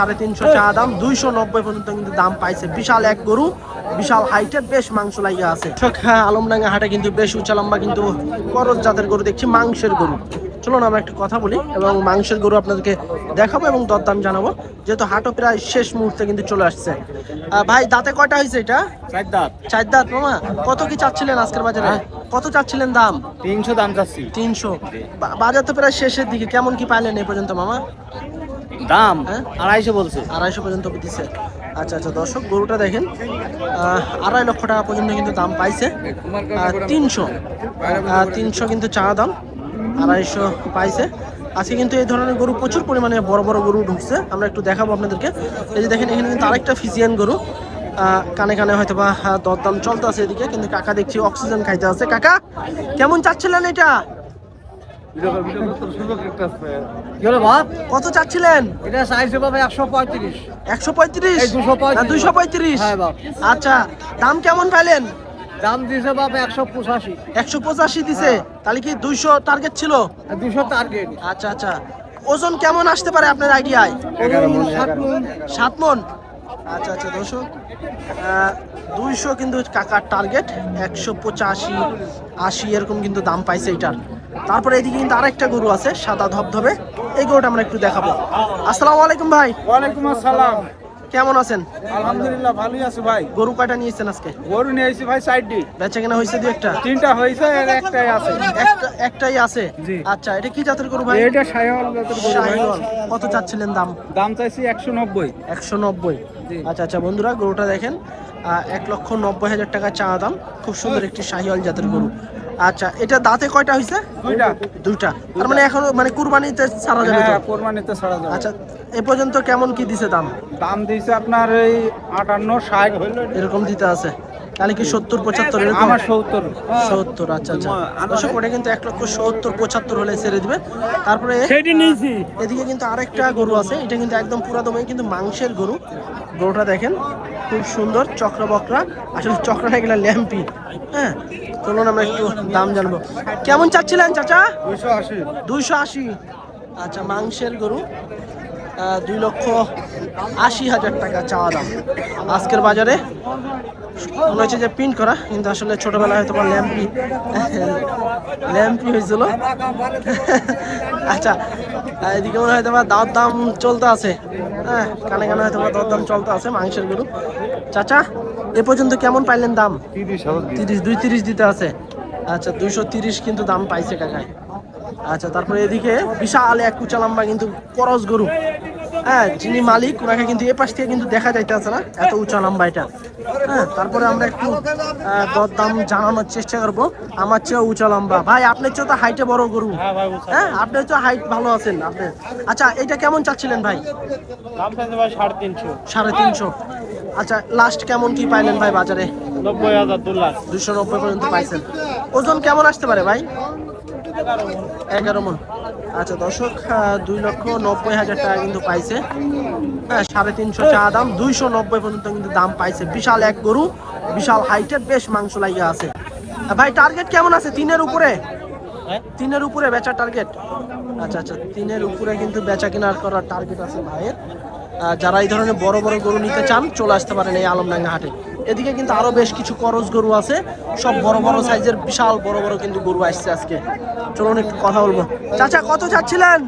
সাড়ে তিনশো চা দাম দুইশো নব্বই পর্যন্ত কিন্তু দাম পাইছে। বিশাল এক গরু বিশাল হাইটের বেশ মাংস লাগিয়ে আছে। হ্যাঁ, আলমডাঙ্গা হাটে কিন্তু বেশ উঁচা লম্বা কিন্তু করজ জাতের গরু দেখছি মাংসের গরু। চলুন আমরা একটু কথা বলি এবং মাংসের গরু আপনাদেরকে দেখাবো এবং দরদাম জানাব। যেহেতু হাটও প্রায় শেষ মুহূর্তে কিন্তু চলে আসছে। ভাই দাঁতে কয়টা হয়েছে এটা? চার দাঁত। চার দাঁত মামা কত কি চাচ্ছিলেন আজকের বাজারে? কত চাচ্ছিলেন দাম? তিনশো দাম চাচ্ছি। তিনশো। বাজার তো প্রায় শেষের দিকে কেমন কি পাইলেন এই পর্যন্ত মামা? দাম? আড়াইশো বলছে। আড়াইশো পর্যন্ত দিচ্ছে আচ্ছা আচ্ছা দর্শক, গরুটা দেখেন। আড়াই লক্ষ টাকা পর্যন্ত কিন্তু দাম পাইছে। তিনশো তিনশো কিন্তু চা দাম, আড়াইশো পাইছে। আজকে কিন্তু এই ধরনের গরু প্রচুর পরিমাণে বড় বড় গরু ঢুকছে। আমরা একটু দেখাবো আপনাদেরকে। এই যে দেখেন, এখানে কিন্তু আরেকটা ফিজিয়ান গরু। কানে কানে হয়তো বা দরদাম চলতে আছে এদিকে, কিন্তু কাকা দেখছি অক্সিজেন খাইতে আছে। কাকা, কেমন চাচ্ছিলেন এটা? কত চাচ্ছিলেন? এটা চাইছে বাবা একশো পঁয়ত্রিশ। একশো পঁয়ত্রিশ? এই 235 দুইশো পঁয়ত্রিশ? হ্যাঁ আচ্ছা দাম কেমন পাইলেন? দাম দিয়েছে বাবা একশো পঁচাশি। একশো পঁচাশি দিছে? তাহলে কি দুইশো টার্গেট ছিল? দুশো টার্গেট আচ্ছা আচ্ছা। ওজন কেমন আসতে পারে আপনার আইডিয়ায় সাত মন। আচ্ছা আচ্ছা দর্শক দুইশো কিন্তু কাকার টার্গেট একশো পঁচাশি আশি এরকম কিন্তু দাম পাইছে এটার। তারপরে এদিকে কিন্তু আরেকটা গরু আছে সাদা ধবধবে। এই গরুটা আমরা একটু দেখাবো। আসসালামু আলাইকুম ভাই। ওয়ালাইকুম আসসালাম। কেমন আছেন? আলহামদুলিল্লাহ ভালোই আছি ভাই। গরু কয়টা নিয়েছেন আজকে? গরু নিয়ে এসেছি ভাই সাইডটি বেচা কেনা হয়েছে দু একটা? তিনটা হয়েছে এর একটাই আছে। একটা একটাই আছে? জি। আচ্ছা এটা কি জাতের গরু ভাই? এটা সাইওয়াল জাতের গরু ভাই। শাহিওয়াল। কত চাচ্ছিলেন দাম? দাম চাইছি একশো নব্বই। একশো নব্বই। জি। আচ্ছা আচ্ছা বন্ধুরা গরুটা দেখেন। আহ, এক লক্ষ নব্বই হাজার টাকা চা দাম। খুব সুন্দর একটি শাহিওয়াল জাতের গরু। আচ্ছা এটা দাঁতে কয়টা হইছে? দুইটা। দুইটা। তার মানে এখনও মানে কুরবানিতে ছাড়া যাবে হ্যাঁ কুরবানিতে ছাড়া যাবে। আচ্ছা এ পর্যন্ত কেমন কি দিছে দাম? দাম দিছে আপনার এই আটান্ন ষাট। এরকম দিতে আছে। তাহলে কি সত্তর পঁচাত্তর এরকম? আমার সত্তর। সত্তর আচ্ছা আচ্ছা। দর্শক ওটা কিন্তু এক লক্ষ সত্তর পঁচাত্তর হলে ছেড়ে দিবে। তারপরে এদিকে কিন্তু আরেকটা গরু আছে এটা কিন্তু একদম পুরা দমে কিন্তু মাংসের গরু। গরুটা দেখেন খুব সুন্দর চক্র বকরা আসলে চক্র না গেলে ল্যাম্পি। হ্যাঁ চলুন আমরা একটু দাম জানব। কেমন চাচ্ছিলেন চাচা? দুইশো আশি। দুইশো আশি। আচ্ছা মাংসের গরু দুই লক্ষ আশি হাজার টাকা চাওয়া দাম। আজকের বাজারে মনে হচ্ছে যে প্রিন্ট করা কিন্তু আসলে ছোটবেলায় হয়তো বা ল্যাম্পি ল্যাম্পি হয়েছিল। আচ্ছা এদিকে মনে হয় হয়তো বা দাওয়ার দাম চলতে আছে। হ্যাঁ কানে কানে হয়তো দর দাম চলতে আছে মাংসের গরু। চাচা এ পর্যন্ত কেমন পাইলেন দাম? তিরিশ তিরিশ দুই তিরিশ দিতে আছে। আচ্ছা দুইশো তিরিশ কিন্তু দাম পাইছে কাকায় আচ্ছা তারপরে এদিকে বিশাল এক কুচা লম্বা কিন্তু করস গরু। হ্যাঁ যিনি মালিক ওনাকে কিন্তু এ পাশ থেকে কিন্তু দেখা যাইতেছে না এত উঁচা লম্বা এটা। হ্যাঁ তারপরে আমরা একটু দরদাম জানানোর চেষ্টা করব। আমার চেয়েও উঁচা লম্বা। ভাই আপনার চেয়েও তো হাইটে বড় গরু। হ্যাঁ আপনার তো হাইট ভালো আছেন আপনি। আচ্ছা এটা কেমন চাচ্ছিলেন ভাই? সাড়ে তিনশো। আচ্ছা লাস্ট কেমন কি পাইলেন ভাই বাজারে? নব্বই হাজার দুশো নব্বই পর্যন্ত পাইছেন। ওজন কেমন আসতে পারে ভাই? এগারো মন। আচ্ছা দর্শক দুই লক্ষ নব্বই হাজার টাকা কিন্তু পাইছে। হ্যাঁ সাড়ে তিনশো চা দাম দুইশো নব্বই পর্যন্ত কিন্তু দাম পাইছে। বিশাল এক গরু বিশাল হাইটের বেশ মাংস লাগিয়ে আছে। ভাই টার্গেট কেমন আছে তিনের উপরে? তিনের উপরে বেচা টার্গেট আচ্ছা আচ্ছা তিনের উপরে কিন্তু বেচা কেনার করার টার্গেট আছে ভাইয়ের। যারা এই ধরনের বড় বড় গরু নিতে চান, চলে আসতে পারেন এই আলমডাঙ্গা হাটে। এদিকে কিন্তু আরও বেশ কিছু করজ গরু আছে। সব বড় বড় সাইজের বিশাল বড় বড় কিন্তু গরু আসছে আজকে। চলুন একটু কথা বলব। চাচা, কত চাচ্ছিলেন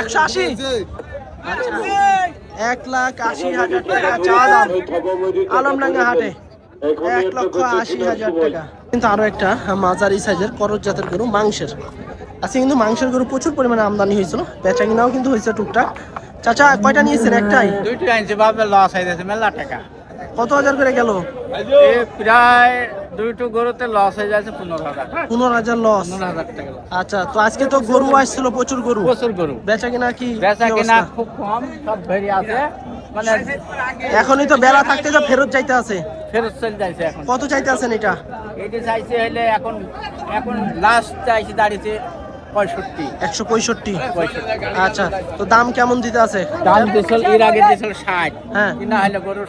একশো আশি? আচ্ছা। এক লাখ আশি হাজার টাকা আলমডাঙ্গা হাটে এক লক্ষ আশি হাজার টাকা। কিন্তু আরও একটা মাঝারি সাইজের করজ জাতের গরু মাংসের। আজকে কিন্তু মাংসের গরু প্রচুর পরিমাণে আমদানি হয়েছিল। বেচা কিনাও কিন্তু হয়েছে টুকটাক। চাচা কয়টা নিয়েছেন? একটাই? দুইটা আনছে বাবা লস হয়ে যাচ্ছে মেলা টাকা। কত হাজার করে গেল? প্রায় দুইটো গরুতে লস হয়ে যাচ্ছে পনেরো হাজার। পনেরো হাজার লস। হাজার টাকা আচ্ছা তো আজকে তো গরু আসছিল প্রচুর গরু। প্রচুর গরু। বেচা কিনা কি বেচা কি কিনা খুব কম সব ভেরি আছে। মানে এখনই তো বেলা থাকতে তো ফেরত যাইতে আছে। ফেরত চলে যাইছে এখন। কত চাইতে আছেন এটা? এইটা চাইছে হলে এখন এখন লাস্ট চাইছে দাঁড়িয়েছে পঁয়ষট্টি। একশো পঁয়ষট্টি? আচ্ছা তো দাম কেমন দিতে আছে? দাম দিয়েছিল এর আগে দিয়েছিল ষাট। হ্যাঁ। কিনা হলে গরুর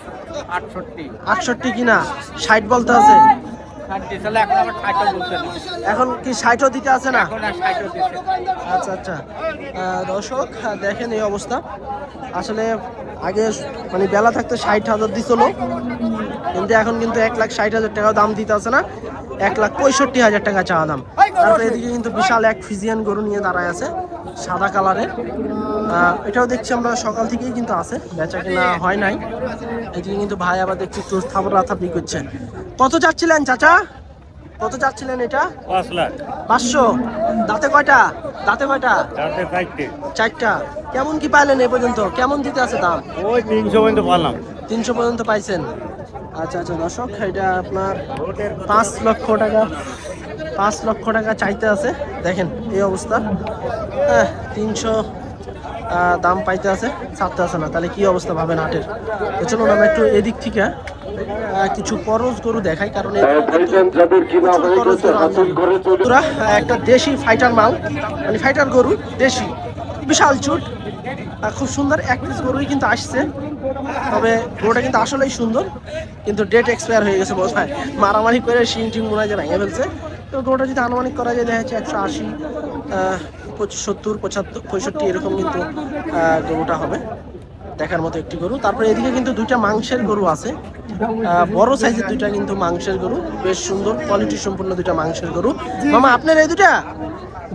আটষট্টি। আটষট্টি কিনা? ষাট বলতে আছে? এখন কি ষাটও দিতে আছে না? আচ্ছা আচ্ছা। দর্শক দেখেন এই অবস্থা। আসলে আগে মানে বেলা থাকতে ষাট হাজার দিছিল। কিন্তু এখন কিন্তু এক লাখ ষাট হাজার টাকা দাম দিতে আছে না। এক লাখ পঁয়ষট্টি হাজার টাকা চাওয়া দাম। তারপরে এদিকে কিন্তু বিশাল এক ফিজিয়ান গরু নিয়ে দাঁড়ায় আছে সাদা কালারের। এটাও দেখছি আমরা সকাল থেকেই কিন্তু আছে বেচা কেনা হয় নাই। এদিকে কিন্তু ভাই আবার দেখছি একটু থাপড়া থাপড়ি করছে। কত চাচ্ছিলেন চাচা? কত চাচ্ছিলেন এটা? পাঁচ লাখ। পাঁচশো। দাঁতে কয়টা? দাঁতে কয়টা? চারটা। কেমন কি পাইলেন এ পর্যন্ত? কেমন দিতে আছে দাম? ওই তিনশো পর্যন্ত পারলাম তিনশো পর্যন্ত পাইছেন। আচ্ছা আচ্ছা দর্শক এটা আপনার পাঁচ লক্ষ টাকা পাঁচ লক্ষ টাকা চাইতে আছে। দেখেন এই অবস্থা। হ্যাঁ তিনশো দাম পাইতে আছে ছাড়তে আছে না। তাহলে কি অবস্থা ভাবেন হাটের? তো চলুন আমরা একটু এদিক থেকে কিছু করজ গরু দেখাই কারণ আহ, একটা দেশি ফাইটার মাল মানে ফাইটার গরু দেশি। বিশাল চুট। খুব সুন্দর এক পিস গরুই কিন্তু আসছে। তবে গরুটা কিন্তু আসলেই সুন্দর, কিন্তু ডেট এক্সপায়ার হয়ে গেছে বোধ হয় মারামারি করে শিং টিং মনে হয় যে ফেলছে। তো গরুটা যদি আনুমানিক করা যায়, দেখা যাচ্ছে একশো আশি সত্তর, পঁচাত্তর, পঁয়ষট্টি, এরকম কিন্তু গরুটা হবে। দেখার মতো একটি গরু। তারপরে এদিকে কিন্তু দুইটা মাংসের গরু আছে। বড় সাইজের দুইটা কিন্তু মাংসের গরু। বেশ সুন্দর কোয়ালিটি সম্পূর্ণ দুইটা মাংসের গরু। মামা, আপনার এই দুটা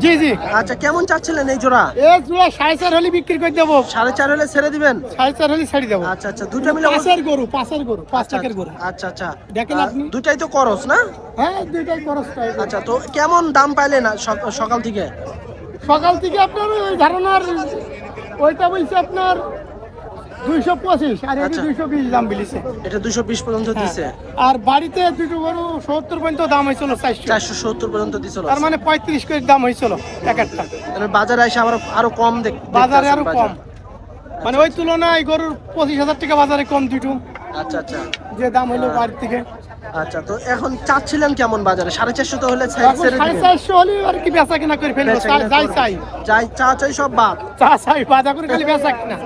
জি জি। আচ্ছা কেমন চাচ্ছিলেন এই জোড়া? এ জোড়া সাড়ে চার হলে বিক্রি করে দেবো। সাড়ে চার হলে ছেড়ে দিবেন? সাড়ে চার হলে ছেড়ে দেবো। আচ্ছা আচ্ছা দুটো মিলে পাঁচের গরু পাঁচের গরু পাঁচ আচ্ছা, টাকার গরু। আচ্ছা আচ্ছা। দেখেন আপনি। দুটাই তো করস না? হ্যাঁ দুটাই করস আচ্ছা তো কেমন দাম পাইলেন সকাল থেকে? সকাল থেকে আপনার ওই ধারণার ওইটা বলছে আপনার দুইশো পঁচিশ। আর এটা আচ্ছা। দুইশো বিশ দাম বিলিছে। এটা দুশো বিশ পর্যন্ত দিছে। আর বাড়িতে দুটো গরু সত্তর পর্যন্ত দাম হয়েছিল চারশো। সত্তর পর্যন্ত দিছিল। তার মানে পঁয়ত্রিশ করে দাম হয়েছিল এক একটা বাজারে এসে আবার আরও কম দেখ বাজারে আরও কম। মানে ওই তুলনায় গরুর পঁচিশ হাজার টাকা বাজারে কম দুটো। আচ্ছা আচ্ছা। যে দাম হইল বাড়ির থেকে। আচ্ছা তো এখন চাচ্ছিলেন কেমন বাজারে? সাড়ে চারশো তো হলে ছে- এখন ছেড়ে সাড়ে চারশো হলে আর কি বেচা কিনা করে ফেলব যাই চাই। যাই চা চাই সব বাদ। চা চাই বাজার করে খালি বেচা কিনা।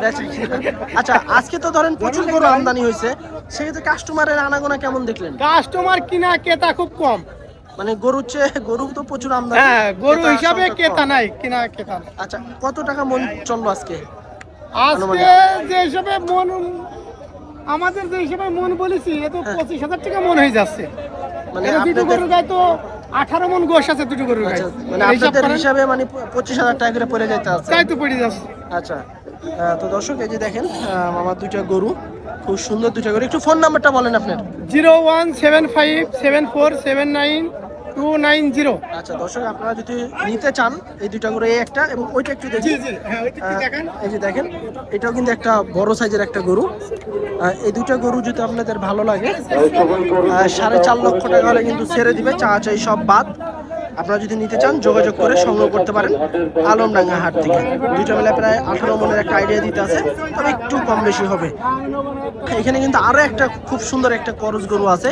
আচ্ছা আজকে তো ধরেন প্রচুর গরু আমদানি হয়েছে। সেক্ষেত্রে কাস্টমারের আনাগোনা কেমন দেখলেন? কাস্টমার কিনা ক্রেতা খুব কম। মানে গরুর চেয়ে গরু তো প্রচুর আমদানি। হ্যাঁ গরু হিসাবে ক্রেতা নাই কিনা ক্রেতা আচ্ছা কত টাকা মন চলল আজকে? আজকে যে হিসাবে মন আমাদের যে হিসাবে মন বলেছি এ তো পঁচিশ হাজার টাকা মন হয়ে যাচ্ছে। হ্যাঁ। মানে দুটো গরুর গায়ে তো আঠারো মন গোশ আছে দুটো গরুর গায়ে। আচ্ছা মানে আপনাদের হিসাবে মানে পঁচিশ হাজার টাকা করে পড়ে যাইতে আছে। তাই তো পড়ে যাচ্ছে। আচ্ছা তো দর্শক এই যে দেখেন আমার দুইটা গরু খুব সুন্দর দুইটা গরু। একটু ফোন নাম্বারটা বলেন আপনার। Zero one seven five seven four seven nine two nine zero. আচ্ছা দর্শক আপনারা যদি নিতে চান এই দুইটা গরু এই একটা এবং ওইটা একটু দেখি হ্যাঁ ওইটা আহ, দেখেন। এই যে দেখেন এটাও কিন্তু একটা বড় সাইজের একটা গরু। আহ, এই দুইটা গরু যদি আপনাদের ভালো লাগে আহ, সাড়ে চার লক্ষ টাকা হলে কিন্তু ছেড়ে দিবে চা চাই সব বাদ। আপনারা যদি নিতে চান যোগাযোগ করে সংগ্রহ করতে পারেন আলমডাঙ্গা হাট থেকে। দুইটা মেলায় প্রায় আঠারো মনের একটা আইডিয়া দিতে আছে তবে একটু কম বেশি হবে। এখানে কিন্তু আরও একটা খুব সুন্দর একটা করজ গরু আছে।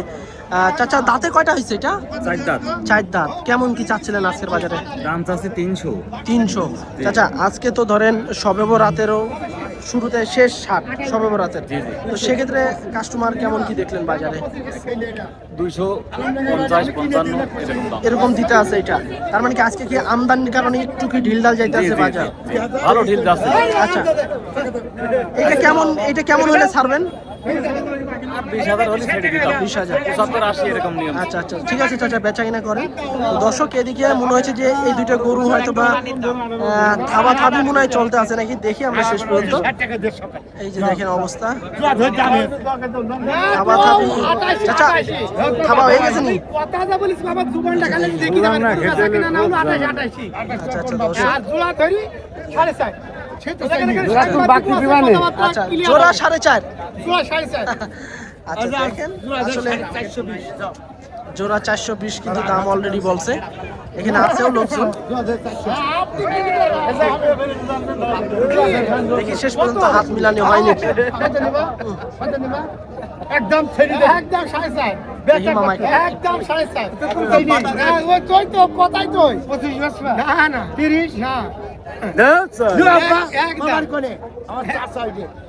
চাচা দাঁতে কয়টা হয়েছে এটা? চার দাঁত। চার দাঁত। কেমন কি চাচ্ছিলেন আজকের বাজারে? দাম চাচ্ছে তিনশো। তিনশো। চাচা আজকে তো ধরেন সবে রাতেরও শুরুতে শেষ ষাট সবে রাতের জি, জি। তো সেক্ষেত্রে কাস্টমার কেমন কি দেখলেন বাজারে? দুইশো পঞ্চাশ পঞ্চান্ন এরকম দিতে আছে এটা। তার মানে কি আজকে কি আমদানির কারণে একটু কি ঢিলঢাল যাইতে আছে বাজার? ভালো ঢিল আচ্ছা। এটা কেমন এটা কেমন হলে ছাড়বেন? বিশ হাজার হলে ছেড়ে দিতাম বিশ হাজার। পঁচাত্তর আশি এরকম নিয়ম। আচ্ছা আচ্ছা ঠিক আছে চাচা বেচা কিনা করেন। তো দর্শক এদিকে মনে হয়েছে যে এই দুইটা গরু হয়তো বা থাবা থাবি মনে হয় চলতে আছে নাকি? দেখি আমরা শেষ পর্যন্ত। এই যে দেখেন অবস্থা। থাবা থাবি। চাচা থাবা হয়ে গেছে নি? আচ্ছা আচ্ছা দর্শক। সাড়ে চার। আচ্ছা জোড়া জোড়া সাড়ে চার। আচ্ছা দেখেন আসলে জোড়া চারশো বিশ কিন্তু দাম অলরেডি বলছে। এখানে আছেও লোকজন? দেখি শেষ পর্যন্ত হাত মিলানি হয়নি। একদম একদম সাড়ে চার। একদম সাড়ে চার। হ্যাঁ, তো কথাই তোই পঁচিশ না না তিরিশ? না। একদম। আচ্ছা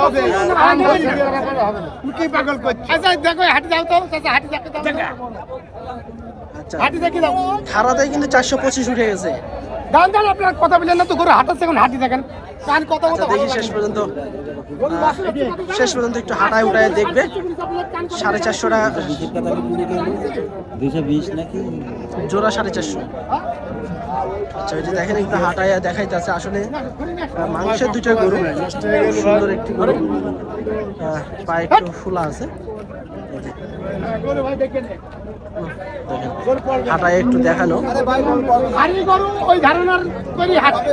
হবে হবে। কি পাগল করছিস আচ্ছা দেখো হাঁটি যাও তো। চাচা হাঁটি দেখে। আচ্ছা। হাঁটি দেখে দাও। খারাতে কিন্তু চারশো পঁচিশ উঠে গেছে। দান দান আপনার কথা বলেন না তো করে হাঁটাচ্ছে এখন হাঁটি দেখেন। কান কথা আচ্ছা কথা দেখি শেষ পর্যন্ত। শেষ পর্যন্ত একটু হাঁটায় উঠায় দেখবে। সাড়ে চারশো টাকা দুশো বিশ নাকি? জোড়া সাড়ে চারশো। আচ্ছা ওই যে দেখেন একটু হাঁটায় দেখাইতেছে আসলে মাংসের দুইটা গরু সুন্দর একটি গরু। পায়ে একটু ফুলা আছে। হাঁটায় একটু দেখানো ওই ধারণার করি হাঁটে।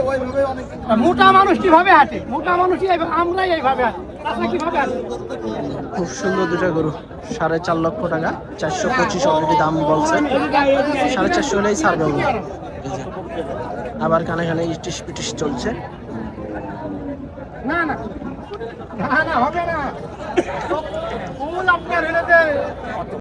মোটা মানুষ কীভাবে হাঁটে? মোটা এইভাবে- আমরাই এইভাবে খুব সুন্দর দুটা গরু সাড়ে চার লক্ষ টাকা চারশো পঁচিশ অলরেডি দাম বলছে। সাড়ে চারশো হলেই ছাড়বে। আবার কানে কানে ইটিস পিটিস চলছে। না না। না না হবে না।